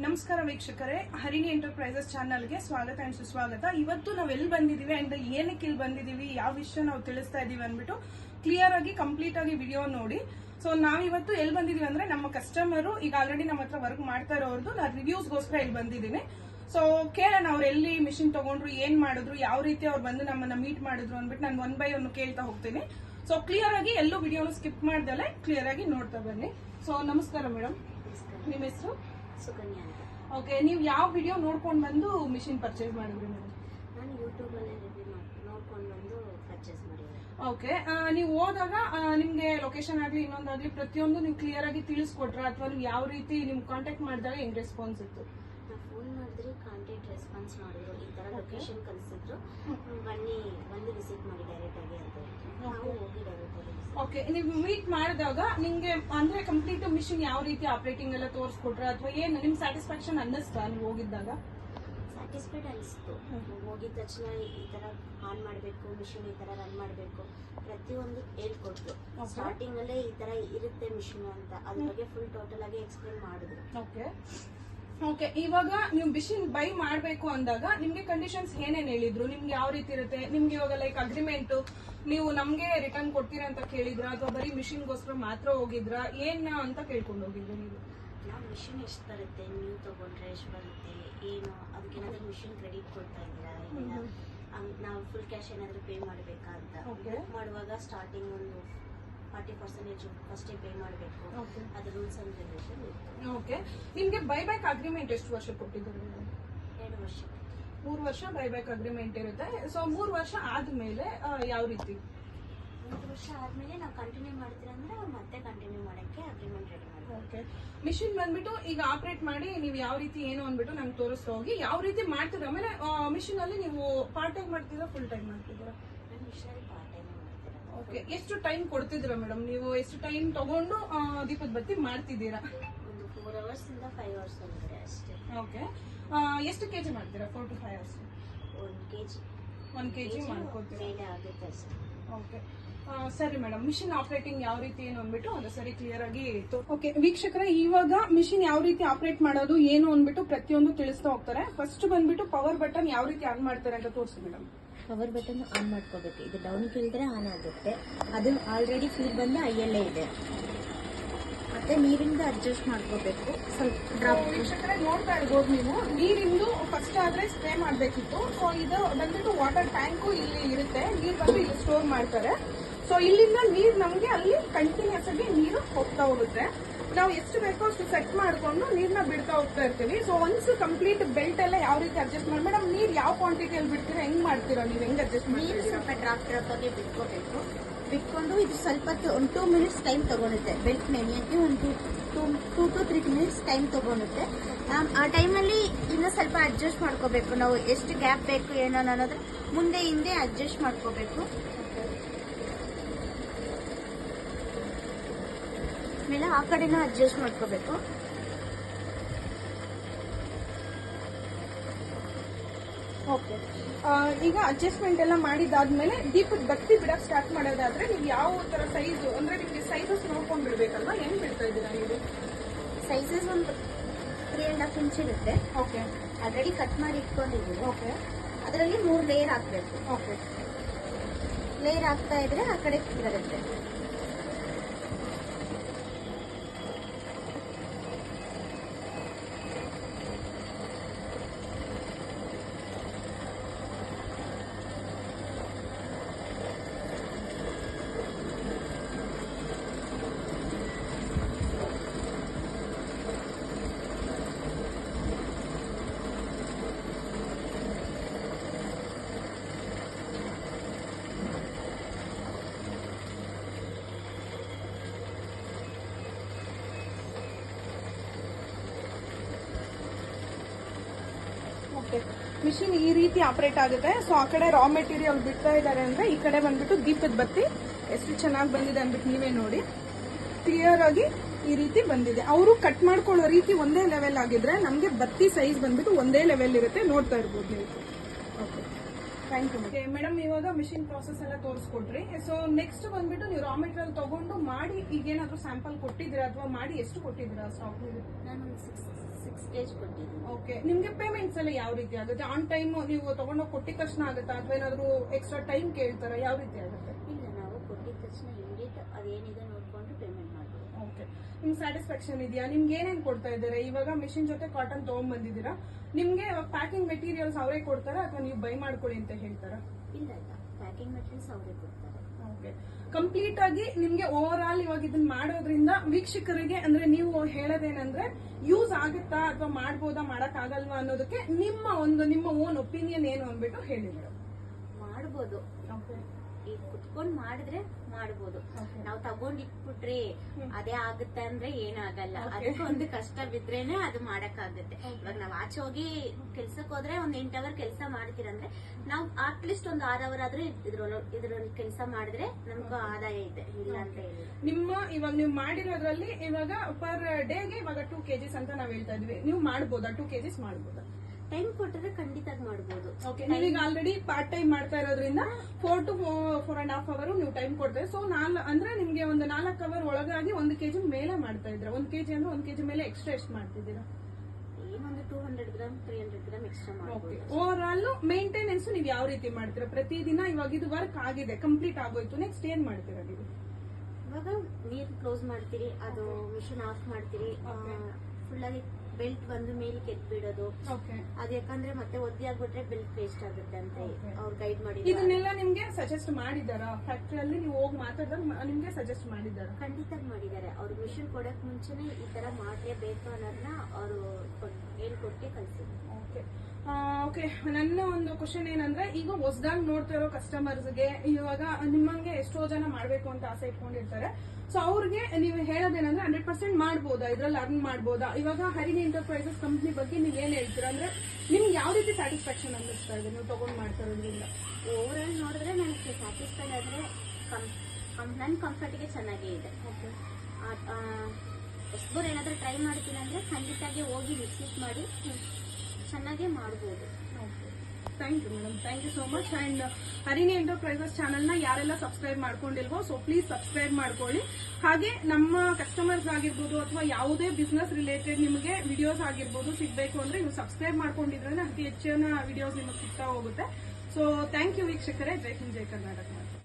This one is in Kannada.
ನಮಸ್ಕಾರ ವೀಕ್ಷಕರೇ ಹರಿಣಿ ಎಂಟರ್ಪ್ರೈಸಸ್ ಚಾನಲ್ಗೆ ಸ್ವಾಗತ ಅಂಡ್ ಸುಸ್ವಾಗತ. ಇವತ್ತು ನಾವು ಎಲ್ಲಿ ಬಂದಿದೀವಿ ಅಂಡ್ ಏನಕ್ಕೆ ಇಲ್ಲಿ ಬಂದಿದೀವಿ ಯಾವ ವಿಷಯ ನಾವು ತಿಳಿಸ್ತಾ ಇದೀವಿ ಅಂದ್ಬಿಟ್ಟು ಕ್ಲಿಯರ್ ಆಗಿ ಕಂಪ್ಲೀಟ್ ಆಗಿ ವಿಡಿಯೋ ನೋಡಿ. ಸೊ ನಾವಿವತ್ತು ಎಲ್ಲಿ ಬಂದಿದೀವಿ ಅಂದ್ರೆ ನಮ್ಮ ಕಸ್ಟಮರು ಈಗ ಆಲ್ರೆಡಿ ನಮ್ಮ ಹತ್ರ ವರ್ಕ್ ಮಾಡ್ತಾ ಇರೋರ್ದು ನಾನು ರಿವ್ಯೂಸ್ಗೋಸ್ಕರ ಇಲ್ಲಿ ಬಂದಿದ್ದೀನಿ. ಸೊ ಕೇಳೋಣ ಅವ್ರು ಎಲ್ಲಿ ಮಿಷಿನ್ ತಗೊಂಡ್ರು ಏನ್ ಮಾಡಿದ್ರು ಯಾವ ರೀತಿ ಅವ್ರು ಬಂದು ನಮ್ಮನ್ನ ಮೀಟ್ ಮಾಡಿದ್ರು ಅಂದ್ಬಿಟ್ಟು ನಾನು ಒನ್ ಬೈ ಒನ್ ಕೇಳ್ತಾ ಹೋಗ್ತೀನಿ. ಸೊ ಕ್ಲಿಯರ್ ಆಗಿ ಎಲ್ಲೂ ವಿಡಿಯೋನು ಸ್ಕಿಪ್ ಮಾಡ್ದಲೆ ಕ್ಲಿಯರ್ ಆಗಿ ನೋಡ್ತಾ ಬನ್ನಿ. ಸೊ ನಮಸ್ಕಾರ ಮೇಡಮ್ ನಿಮ್ಮ ಹೆಸರು? ಸುಕನ್ಯಾ ಅಂತ. ಓಕೆ ನೀವು ಯಾವ ವಿಡಿಯೋ ನೋಡ್ಕೊಂಡು ಬಂದು ಮಿಷಿನ್ ಪರ್ಚೇಸ್ ಮಾಡಿದ್ರಿ ಮೇಡಮ್ ನಾನು ಯೂಟ್ಯೂಬಲ್ಲೇ ರಿವ್ಯೂ ಮಾಡಿ ನೋಡ್ಕೊಂಡು ಬಂದು ಪರ್ಚೇಸ್ ಮಾಡಿದ್ದೆ. ಓಕೆ ನೀವು ಹೋದಾಗ ನಿಮ್ಗೆ ಲೊಕೇಶನ್ ಆಗ್ಲಿ ಇನ್ನೊಂದಾಗ್ಲಿ ಪ್ರತಿಯೊಂದು ನೀವು ಕ್ಲಿಯರ್ ಆಗಿ ತಿಳಿಸ್ಕೊಟ್ರ? ಅಥವಾ ನೀವು ಯಾವ ರೀತಿ ನಿಮ್ ಕಾಂಟ್ಯಾಕ್ಟ್ ಮಾಡಿದಾಗ ಹೆಂಗ್ ರೆಸ್ಪಾನ್ಸ್ ಇತ್ತು? ಫೋನ್ ಮಾಡಿದ್ರೆ ಕಾಂಟ್ಯಾಕ್ಟ್ ರೆಸ್ಪಾನ್ಸ್ ಮಾಡಿದ್ರು. ಈ ಥರ ಲೊಕೇಶನ್ ಕಳಿಸಿದ್ರು. ಬನ್ನಿ ಬಂದು ವಿಸಿಟ್ ಮಾಡಿ ಡೈರೆಕ್ಟ್ ಆಗಿ ಅಂತ ಹೇಳಿದ್ರು. ನಾವು ಹೋಗಿ ಓಕೆ ನೀವು ಮೀಟ್ ಮಾಡಿದಾಗ ನಿಮಗೆ ಅಂದ್ರೆ ಕಂಪ್ಲೀಟ್ ಮಿಷಿನ್ ಯಾವ ರೀತಿ ಆಪರೇಟಿಂಗ್ ಎಲ್ಲ ತೋರಿಸ್ಕೊಟ್ರ? ಅಥವಾ ಏನು ನಿಮ್ ಸ್ಯಾಟಿಸ್ಫ್ಯಾಕ್ಷನ್ ಅನ್ನಿಸ್ತಾ ನೀವು ಹೋಗಿದ್ದಾಗ? ಸ್ಯಾಟಿಸ್ಫೈಡ್ ಅನಿಸ್ತು. ಹೋಗಿದ ತಕ್ಷಣ ಈ ಥರ ಆನ್ ಮಾಡಬೇಕು ಮಿಷಿನ್ ಈ ಥರ ರನ್ ಮಾಡಬೇಕು ಪ್ರತಿಯೊಂದು ಹೇಳ್ಕೊಟ್ರು. ಸ್ಟಾರ್ಟಿಂಗಲ್ಲೇ ಈ ಥರ ಇರುತ್ತೆ ಮಿಷಿನ್ ಅಂತ. ಅದ್ರ ಬಗ್ಗೆ ಫುಲ್ ಟೋಟಲ್ ಆಗಿ ಎಕ್ಸ್ಪ್ಲೇನ್ ಮಾಡಿದ್ರು. ಓಕೆ ಓಕೆ ಇವಾಗ ನೀವು ಮಿಷಿನ್ ಬೈ ಮಾಡಬೇಕು ಅಂದಾಗ ನಿಮಗೆ ಕಂಡೀಷನ್ಸ್ ಏನೇನು ಹೇಳಿದ್ರು? ನಿಮ್ಗೆ ಯಾವ ರೀತಿ ಇರುತ್ತೆ? ನಿಮ್ಗೆ ಇವಾಗ ಲೈಕ್ ಅಗ್ರಿಮೆಂಟ್ ನೀವು ನಮಗೆ ರಿಟರ್ನ್ ಕೊಡ್ತೀರಾ ಅಂತ ಕೇಳಿದ್ರ? ಅಥವಾ ಬರೀ ಮಿಷಿನ್ಗೋಸ್ಕರ ಮಾತ್ರ ಹೋಗಿದ್ರ? ಏನ್ ಅಂತ ಕೇಳ್ಕೊಂಡು ಹೋಗಿದ್ರು ನೀವು? ನಾವು ಮಿಷಿನ್ ಎಷ್ಟು ಬರುತ್ತೆ? ನೀವು ತಗೊಂಡ್ರೆ ಎಷ್ಟು ಬರುತ್ತೆ? ಏನು? ಅದಕ್ಕೇನಾದ್ರೂ ಮಿಷಿನ್ ಕ್ರೆಡಿಟ್ ಕೊಡ್ತಾ ಇದ್ದೀರಾ? ಇಲ್ಲ ನಾವು ಫುಲ್ ಕ್ಯಾಶ್ ಏನಾದರೂ ಪೇ ಮಾಡಬೇಕಾ ಅಂತ. ಮಾಡುವಾಗ ಸ್ಟಾರ್ಟಿಂಗ್ ಒಂದು ಫಾರ್ಟಿ ಪರ್ಸೆಂಟೇಜ್ ಫಸ್ಟೇ ಪೇ ಮಾಡಬೇಕು. ಅದು ರೂಲ್ಸ್ ಅಂಡ್ ರೆಗ್ಯುಲೇಷನ್ ಓಕೆ ನಿಮಗೆ ಬೈಬ್ಯಾಕ್ ಅಗ್ರಿಮೆಂಟ್ ಎಷ್ಟು ವರ್ಷ ಕೊಟ್ಟಿದ್ರು ಎರಡು ವರ್ಷ. ಮೂರು ವರ್ಷ ಬೈಬ್ಯಾಕ್ ಅಗ್ರಿಮೆಂಟ್ ಇರುತ್ತೆ. ಸೊ ಮೂರು ವರ್ಷ ಆದ್ಮೇಲೆ ಯಾವ ರೀತಿ? ಮೂರು ವರ್ಷ ಆದಮೇಲೆ ನಾವು ಕಂಟಿನ್ಯೂ ಮಾಡ್ತೀರಂದ್ರೆ ಅವ್ರು ಮತ್ತೆ ಕಂಟಿನ್ಯೂ ಮಾಡೋಕ್ಕೆ ಅಗ್ರಿಮೆಂಟ್ ರೆಡಿ ಓಕೆ ಮಿಷಿನ್ ಬಂದ್ಬಿಟ್ಟು ಈಗ ಆಪರೇಟ್ ಮಾಡಿ ನೀವು ಯಾವ ರೀತಿ ಏನು ಅಂದ್ಬಿಟ್ಟು ನಂಗೆ ತೋರಿಸ್ತಾ ಹೋಗಿ. ಯಾವ ರೀತಿ ಮಾಡ್ತೀರಾ? ಆಮೇಲೆ ಮಿಷಿನ್ ಅಲ್ಲಿ ನೀವು ಪಾರ್ಟ್ ಟೈಮ್ ಮಾಡ್ತೀರಾ ಫುಲ್ ಟೈಮ್ ಮಾಡ್ತಿದ್ದೀರಾ ನಾನು ಓಕೆ. ಎಷ್ಟು ಟೈಮ್ ಕೊಡ್ತಿದ್ದೀರಾ ಮೇಡಮ್ ನೀವು ಎಷ್ಟು ಟೈಮ್ ತಗೊಂಡು ದೀಪದ ಬತ್ತಿ ಮಾಡ್ತಿದ್ದೀರಾ? ಒಂದು ಫೋರ್ ಇಂದ ಫೈವ್ ಅವರ್ಸ್ ಒಳಗಡೆ ಅಷ್ಟೇ. ಓಕೆ. ಎಷ್ಟು ಕೆಜಿ ಮಾಡ್ತೀರಾ? ಫೋರ್ ಟು ಫೈವ್ ಅವರ್ಸ್ ಒಂದು ಕೆ ಜಿ ಒನ್ ಕೆಜಿ ಮಾಡ್ಕೊತೀರಾ? ಮೇಲೆ ಆಗುತ್ತೆ ಅಷ್ಟೇ. ಓಕೆ. ಸರಿ ಮೇಡಮ್ ಮಿಷಿನ್ ಆಪರೇಟಿಂಗ್ ಯಾವ ರೀತಿ ಏನು ಅಂದ್ಬಿಟ್ಟು ಅದು ಸರಿ ಕ್ಲಿಯರ್ ಆಗಿ ಇತ್ತು ಓಕೆ ವೀಕ್ಷಕರ ಇವಾಗ ಮಿಷಿನ್ ಯಾವ ರೀತಿ ಆಪರೇಟ್ ಮಾಡೋದು ಏನು ಅಂದ್ಬಿಟ್ಟು ಪ್ರತಿಯೊಂದು ತಿಳಿಸ್ತಾ ಹೋಗ್ತಾರೆ. ಫಸ್ಟ್ ಬಂದ್ಬಿಟ್ಟು ಪವರ್ ಬಟನ್ ಯಾವ ರೀತಿ ಆನ್ ಮಾಡ್ತಾರೆ ಅಂತ ತೋರಿಸಿ ಮೇಡಮ್ ಪವರ್ ಬಟನ್ ಆನ್ ಮಾಡ್ಕೋಬೇಕು. ಇದು ಡೌನ್ ಕೇಳಿದ್ರೆ ಆನ್ ಆಗುತ್ತೆ. ಅದು ಆಲ್ರೆಡಿ ಫೀಲ್ ಬಂದು ಐಯಲ್ಲೇ ಇದೆ. ಮತ್ತೆ ನೀರಿಂದ ಅಡ್ಜಸ್ಟ್ ಮಾಡ್ಕೋಬೇಕು. ಸ್ವಲ್ಪ ಡ್ರಾಪ್ ವೀಕ್ಷಕರೇ, ನೋಡ್ತಾ ಇರ್ಬೋದು ನೀವು. ನೀರಿಂದು ಫಸ್ಟ್ ಆದ್ರೆ ಸ್ಪ್ರೇ ಮಾಡಬೇಕಿತ್ತು. ಸೊ ಇದು ಬಂದ್ಬಿಟ್ಟು ವಾಟರ್ ಟ್ಯಾಂಕು ಇಲ್ಲಿ ಇರುತ್ತೆ. ನೀರ್ ಬಂದು ಇಲ್ಲಿ ಸ್ಟೋರ್ ಮಾಡ್ತಾರೆ. ಸೊ ಇಲ್ಲಿಂದ ನೀರು ನಮಗೆ ಅಲ್ಲಿ ಕಂಟಿನ್ಯೂಸ್ ಆಗಿ ನೀರು ಹೋಗ್ತಾ ಹೋಗುತ್ತೆ. ನಾವು ಎಷ್ಟು ಬೇಕೋ ಅಷ್ಟು ಸೆಟ್ ಮಾಡ್ಕೊಂಡು ನೀರನ್ನ ಬಿಡ್ತಾ ಹೋಗ್ತಾ ಇರ್ತೀವಿ. ಸೊ ಒನ್ಸ್ ಕಂಪ್ಲೀಟ್ ಬೆಲ್ಟ್ ಎಲ್ಲ ಯಾವ ರೀತಿ ಅಡ್ಜಸ್ಟ್ ಮಾಡಿ ಮೇಡಮ್ ನೀರು ಯಾವ ಕ್ವಾಂಟಿಟಿಯಲ್ಲಿ ಬಿಡ್ತೀರಾ ಹೆಂಗ್ ಮಾಡ್ತೀರಾ ನೀವು? ಹೆಂಗ್ ಅಡ್ಜಸ್ಟ್ ನೀರು ಮಾಡ್ತೀರಾ? ಸ್ವಲ್ಪ ಡ್ರಾಪ್ ಡ್ರಾಪ್ ಆಗಿ ಬಿಟ್ಕೋಬೇಕು. ಬಿಟ್ಕೊಂಡು ಇದು ಸ್ವಲ್ಪ ಒಂದು ಟೂ ಮಿನಿಟ್ಸ್ ಟೈಮ್ ತಗೊಳುತ್ತೆ. ಬೆಲ್ಟ್ ನೆನೆಯೋಕ್ಕೆ ಒಂದು two two to three minutes time ತಗೊಳುತ್ತೆ. ಆ ಆ ಟೈಮಲ್ಲಿ ಇನ್ನೂ ಸ್ವಲ್ಪ ಅಡ್ಜಸ್ಟ್ ಮಾಡ್ಕೋಬೇಕು. ನಾವು ಎಷ್ಟು ಗ್ಯಾಪ್ ಬೇಕು ಏನೋ ಅನ್ನೋದ್ರ ಮುಂದೆ ಹಿಂದೆ ಅಡ್ಜಸ್ಟ್ ಮಾಡ್ಕೋಬೇಕು. ಆಮೇಲೆ ಆ ಕಡೆನ ಅಡ್ಜಸ್ಟ್ ಮಾಡ್ಕೋಬೇಕು. ಓಕೆ ಈಗ ಅಡ್ಜಸ್ಟ್ಮೆಂಟ್ ಎಲ್ಲ ಮಾಡಿದಾದ್ಮೇಲೆ ದೀಪದ ಬತ್ತಿ ಬಿಡಕ್ ಸ್ಟಾರ್ಟ್ ಮಾಡೋದಾದ್ರೆ ನೀವು ಯಾವ ತರ ಸೈಜ್ ಅಂದ್ರೆ ನಿಮ್ಗೆ ಸೈಜಸ್ ನೋಡ್ಕೊಂಡ್ ಬಿಡ್ಬೇಕಲ್ವಾ ಹೆಂಗ್ ಬಿಡ್ತಾ ಇದ್ದೀರಾ ನೀವು? ಸೈಜಸ್ ಒಂದು ತ್ರೀ ಅಂಡ್ ಹಾಫ್ ಇಂಚ್ ಇರುತ್ತೆ. ಓಕೆ ಆಲ್ರೆಡಿ ಕಟ್ ಮಾಡಿ ಇಟ್ಕೊಂಡಿದ್ದೀವಿ. ಓಕೆ ಅದರಲ್ಲಿ ಮೂರು ಲೇಯರ್ ಹಾಕ್ಬೇಕು. ಓಕೆ ಲೇಯರ್ ಆಗ್ತಾ ಇದ್ರೆ ಆ ಕಡೆ ಬರುತ್ತೆ. ಓಕೆ. ಮಿಷಿನ್ ಈ ರೀತಿ ಆಪರೇಟ್ ಆಗುತ್ತೆ. ಸೊ ಆ ಕಡೆ ರಾ ಮೆಟೀರಿಯಲ್ ಬಿಡ್ತಾ ಇದ್ದಾರೆ ಅಂದ್ರೆ ಈ ಕಡೆ ಬಂದ್ಬಿಟ್ಟು ದೀಪದ ಬತ್ತಿ ಎಷ್ಟು ಚೆನ್ನಾಗಿ ಬಂದಿದೆ ಅಂದ್ಬಿಟ್ಟು ನೀವೇ ನೋಡಿ. ಕ್ಲಿಯರ್ ಆಗಿ ಈ ರೀತಿ ಬಂದಿದೆ. ಅವರು ಕಟ್ ಮಾಡ್ಕೊಳ್ಳೋ ರೀತಿ ಒಂದೇ ಲೆವೆಲ್ ಆಗಿದ್ರೆ ನಮಗೆ ಬತ್ತಿ ಸೈಜ್ ಬಂದ್ಬಿಟ್ಟು ಒಂದೇ ಲೆವೆಲ್ ಇರುತ್ತೆ ನೋಡ್ತಾ ಇರ್ಬೋದು ನೀವು. ಓಕೆ ಥ್ಯಾಂಕ್ ಯು ಮೇಡಮ್ ಇವಾಗ ಮಿಷಿನ್ ಪ್ರಾಸೆಸ್ ಎಲ್ಲ ತೋರಿಸ್ಕೊಟ್ರಿ. ಸೊ ನೆಕ್ಸ್ಟ್ ಬಂದ್ಬಿಟ್ಟು ನೀವು ರಾ ಮೆಟೀರಿಯಲ್ ತಗೊಂಡು ಮಾಡಿ ಈಗೇನಾದ್ರೂ ಸ್ಯಾಂಪಲ್ ಕೊಟ್ಟಿದ್ದೀರಾ ಅಥವಾ ಮಾಡಿ ಎಷ್ಟು ಕೊಟ್ಟಿದ್ದೀರಾ ಸ್ಟಾಕ್ ನಾನು ಸಿಕ್ಸ್ ಡೇಸ್ ಕೊಟ್ಟಿದ್ದೀನಿ. ಓಕೆ ನಿಮ್ಗೆ ಪೇಮೆಂಟ್ಸ್ ಎಲ್ಲ ಯಾವ ರೀತಿ ಆಗುತ್ತೆ? ಆನ್ ಟೈಮ್ ನೀವು ತಗೊಂಡೋಗಿ ಕೊಟ್ಟಿದ ತಕ್ಷಣ ಆಗುತ್ತಾ? ಅಥವಾ ಏನಾದರೂ ಎಕ್ಸ್ಟ್ರಾ ಟೈಮ್ ಕೇಳ್ತಾರ? ಯಾವ ರೀತಿ ಆಗುತ್ತೆ? ಇಲ್ಲ ನಾವು ಕೊಟ್ಟಿದ ತಕ್ಷಣ ಇಮಿಡಿಯೇಟ್ ಅದೇನಿದೆ ನೋಡ್ಕೊಂಡು ಪೇಮೆಂಟ್ ಮಾಡ್ತೀವಿ ಓಕೆ ನಿಮ್ಮ ಸ್ಯಾಟಿಸ್ಫ್ಯಾಕ್ಷನ್ ಇದೆಯಾ? ನಿಮ್ಗೆ ಏನೇನು ಕೊಡ್ತಾ ಇದ್ದಾರೆ? ಇವಾಗ ಮಿಷಿನ್ ಜೊತೆ ಕಾಟನ್ ತಗೊಂಡ್ ಬಂದಿದ್ದೀರಾ? ನಿಮ್ಗೆ ಪ್ಯಾಕಿಂಗ್ ಮೆಟೀರಿಯಲ್ಸ್ ಅವರೇ ಕೊಡ್ತಾರಾ? ಅಥವಾ ನೀವು ಬೈ ಮಾಡ್ಕೊಳ್ಳಿ ಅಂತ ಹೇಳ್ತಾರಾ? ಇಲ್ಲ ಇಲ್ಲ. ಪ್ಯಾಕಿಂಗ್ ಮೆಟೀರಿಯಲ್ಸ್ ಅವರೇ ಕೊಡ್ತಾರೆ. ಓಕೆ ಕಂಪ್ಲೀಟ್ ಆಗಿ ನಿಮ್ಗೆ ಓವರ್ ಆಲ್ ಇವಾಗ ಇದನ್ನ ಮಾಡೋದ್ರಿಂದ ವೀಕ್ಷಕರಿಗೆ ಅಂದ್ರೆ ನೀವು ಹೇಳೋದೇನಂದ್ರೆ ಯೂಸ್ ಆಗುತ್ತಾ ಅಥವಾ ಮಾಡ್ಬೋದಾ ಮಾಡಕ್ ಆಗಲ್ವಾ ಅನ್ನೋದಕ್ಕೆ ನಿಮ್ಮ ಒಂದು ನಿಮ್ಮ ಓನ್ ಒಪಿನಿಯನ್ ಏನು ಅಂದ್ಬಿಟ್ಟು ಹೇಳಿ ಮೇಡಮ್. ಮಾಡ್ಬೋದು. ಈಗ ಕುತ್ಕೊಂಡ್ ಮಾಡಿದ್ರೆ ಮಾಡ್ಬೋದು. ನಾವ್ ತಗೊಂಡಿಟ್ಬಿಟ್ರಿ. ಅದೇ ಆಗುತ್ತೆ ಅಂದ್ರೆ ಏನಾಗಲ್ಲ. ಅದಕ್ಕೆ ಒಂದು ಕಷ್ಟ ಬಿದ್ರೇನೆ ಅದು ಮಾಡಕ್ ಆಗುತ್ತೆ ಇವಾಗ ನಾವ್ ಆಚೆ ಹೋಗಿ ಕೆಲ್ಸಕ್ಕೆ ಹೋದ್ರೆ ಒಂದ್ ಎಂಟ್ ಅವರ್ ಕೆಲಸ ಮಾಡ್ತೀರಂದ್ರೆ ನಾವು ಅಟ್ಲೀಸ್ಟ್ ಒಂದ್ ಆರ್ ಅವರ್ ಆದ್ರೂ ಇದ್ರೊಳ ಇದ್ರಲ್ಲಿ ಕೆಲಸ ಮಾಡಿದ್ರೆ ನಮ್ಗೂ ಆದಾಯ ಇದೆ. ಇಲ್ಲ ಅಂತ ಹೇಳಿ ನಿಮ್ಮ ಇವಾಗ ನೀವು ಮಾಡಿರೋದ್ರಲ್ಲಿ ಇವಾಗ ಪರ್ ಡೇಗೆ ಇವಾಗ ಟೂ ಕೆಜಿಸ್ ಅಂತ ನಾವ್ ಹೇಳ್ತಾ ಇದ್ವಿ. ನೀವು ಮಾಡ್ಬೋದಾ? ಟೂ ಕೆಜಿಸ್ ಮಾಡ್ಬೋದಾ? ಟೈಮ್ ಕೊಟ್ಟರೆ ಖಂಡಿತ ಮಾಡ್ಬೋದು. ಓಕೆ ನೀವೀಗ ಆಲ್ರೆಡಿ ಪಾರ್ಟ್ ಟೈಮ್ ಮಾಡ್ತಾ ಇರೋದ್ರಿಂದ four to four and half hour ನೀವು ಟೈಮ್ ಕೊಡ್ತಾರೆ. ಸೊ ನಾಲ್ ಅಂದ್ರೆ ನಿಮ್ಗೆ ಒಂದು ನಾಲ್ಕು ಅವರ್ ಒಳಗಾಗಿ ಒಂದು ಕೆಜಿ ಮೇಲೆ ಮಾಡ್ತಾ ಇದ್ರ ಒಂದ್ ಕೆಜಿ ಅಂದ್ರೆ ಒಂದ್ ಕೆಜಿ ಮೇಲೆ ಎಕ್ಸ್ಟ್ರಾ ಎಷ್ಟು ಮಾಡ್ತಿದ್ದೀರಾ? ಒಂದು two hundred gram three hundred gram extra ಮಾಡ್ಬೋದು. ಓವರ್ ಆಲ್ ಮೇಂಟೆನೆನ್ಸ್ ನೀವು ಯಾವ ರೀತಿ ಮಾಡ್ತೀರಾ? ಪ್ರತಿದಿನ ಇವಾಗ ಇದು ವರ್ಕ್ ಆಗಿದೆ ಕಂಪ್ಲೀಟ್ ಆಗೋಯ್ತು. ನೆಕ್ಸ್ಟ್ ಏನ್ ಮಾಡ್ತೀರಾ ನೀವು? ಇವಾಗ ನೀರ್ ಕ್ಲೋಸ್ ಮಾಡ್ತೀರಿ ಅದು ಮಿಷಿನ್ ಆಫ್ ಮಾಡ್ತೀರಿ ಫುಲ್ ಆಗಿ ಬೆಲ್ಟ್ ಬಂದು ಮೇಲೆ ಎತ್ಬಿಡೋದು ಓಕೆ ಅದ್ ಯಾಕಂದ್ರೆ ಮತ್ತೆ ಒದ್ದೆ ಆಗ್ಬಿಟ್ರೆ ಬೆಲ್ಟ್ ವೇಸ್ಟ್ ಆಗುತ್ತೆ ಅಂತ. ಅವ್ರು ಗೈಡ್ ಮಾಡಿ ಇದನ್ನೆಲ್ಲ ನಿಮ್ಗೆ ಸಜೆಸ್ಟ್ ಮಾಡಿದಾರ ಫ್ಯಾಕ್ಟ್ರಿಯಲ್ಲಿ ನೀವು ಹೋಗಿ ಮಾತಾಡಿದಾಗ ನಿಮ್ಗೆ ಸಜೆಸ್ಟ್ ಮಾಡಿದಾರ ಖಂಡಿತ ಮಾಡಿದ್ದಾರೆ. ಅವ್ರು ಮಿಷನ್ ಕೊಡಕ್ ಮುಂಚೆನೆ ಈ ತರ ಮಾಡ್ಲೇಬೇಕು ಅನ್ನೋದನ್ನ ಅವರು ಹೇಳ್ಕೊಟ್ಟೆ ಕಲ್ಸಿದ್ರು ಓಕೆ ಓಕೆ ನನ್ನ ಒಂದು ಕ್ವಶನ್ ಏನಂದ್ರೆ ಈಗ ಹೊಸದಾಗಿ ನೋಡ್ತಾ ಇರೋ ಕಸ್ಟಮರ್ಸ್ಗೆ ಇವಾಗ ನಿಮ್ಮಂಗೆ ಎಷ್ಟೋ ಜನ ಮಾಡ್ಬೇಕು ಅಂತ ಆಸೆ ಇಟ್ಕೊಂಡಿರ್ತಾರೆ. ಸೊ ಅವ್ರಿಗೆ ನೀವು ಹೇಳೋದೇನಂದ್ರೆ ಹಂಡ್ರೆಡ್ ಪರ್ಸೆಂಟ್ ಮಾಡ್ಬೋದಾ? ಇದ್ರಲ್ಲಿ ಅರ್ನ್ ಮಾಡ್ಬೋದಾ? ಇವಾಗ ಹರಿಣಿ ಎಂಟರ್ಪ್ರೈಸಸ್ ಕಂಪ್ನಿ ಬಗ್ಗೆ ನೀವು ಏನ್ ಹೇಳ್ತೀರಾ? ಅಂದ್ರೆ ನಿಮ್ಗೆ ಯಾವ ರೀತಿ ಸ್ಯಾಟಿಸ್ಫ್ಯಾಕ್ಷನ್ ಅನ್ನಿಸ್ತಾ ಇದೆ ನೀವು ತಗೊಂಡ್ ಮಾಡ್ತಾ ಇರೋದ್ರಿಂದ? ಓವರ್ ಆಲ್ ನೋಡಿದ್ರೆ ನನಗೆ ಸ್ಯಾಟಿಸ್ಫೈಡ್ ಆದ್ರೆ ನನ್ನ ಕಂಫರ್ಟ್ಗೆ ಚೆನ್ನಾಗೇ ಇದೆ. ಓಕೆ ಹೊಸಬರು ಏನಾದ್ರೂ ಟ್ರೈ ಮಾಡ್ತೀನಿ ಅಂದ್ರೆ ಖಂಡಿತಾಗಿ ಹೋಗಿ ವಿಸಿಟ್ ಮಾಡಿ ಚೆನ್ನಾಗೇ ಮಾಡ್ಬೋದು. Thank you madam thank you so much and Harini enterprises ಚಾನಲ್ನ ಯಾರೆಲ್ಲ ಸಬ್ಸ್ಕ್ರೈಬ್ ಮಾಡ್ಕೊಂಡಿಲ್ವೋ ಸೊ ಪ್ಲೀಸ್ ಸಬ್ಸ್ಕ್ರೈಬ್ ಮಾಡ್ಕೊಳ್ಳಿ. ಹಾಗೆ ನಮ್ಮ ಕಸ್ಟಮರ್ಸ್ ಆಗಿರ್ಬೋದು ಅಥವಾ ಯಾವುದೇ ಬಿಸ್ನೆಸ್ ರಿಲೇಟೆಡ್ ನಿಮಗೆ ವಿಡಿಯೋಸ್ ಆಗಿರ್ಬೋದು ಸಿಗಬೇಕು ಅಂದರೆ ನೀವು ಸಬ್ಸ್ಕ್ರೈಬ್ ಮಾಡ್ಕೊಂಡಿದ್ರೆ ಅತಿ ಹೆಚ್ಚಿನ ವಿಡಿಯೋಸ್ ನಿಮಗೆ ಸಿಗ್ತಾ ಹೋಗುತ್ತೆ. ಸೊ ಥ್ಯಾಂಕ್ ಯು ವೀಕ್ಷಕರೇ. ಜೈ ಹಿಂದ್, ಜೈ ಕರ್ನಾಟಕ.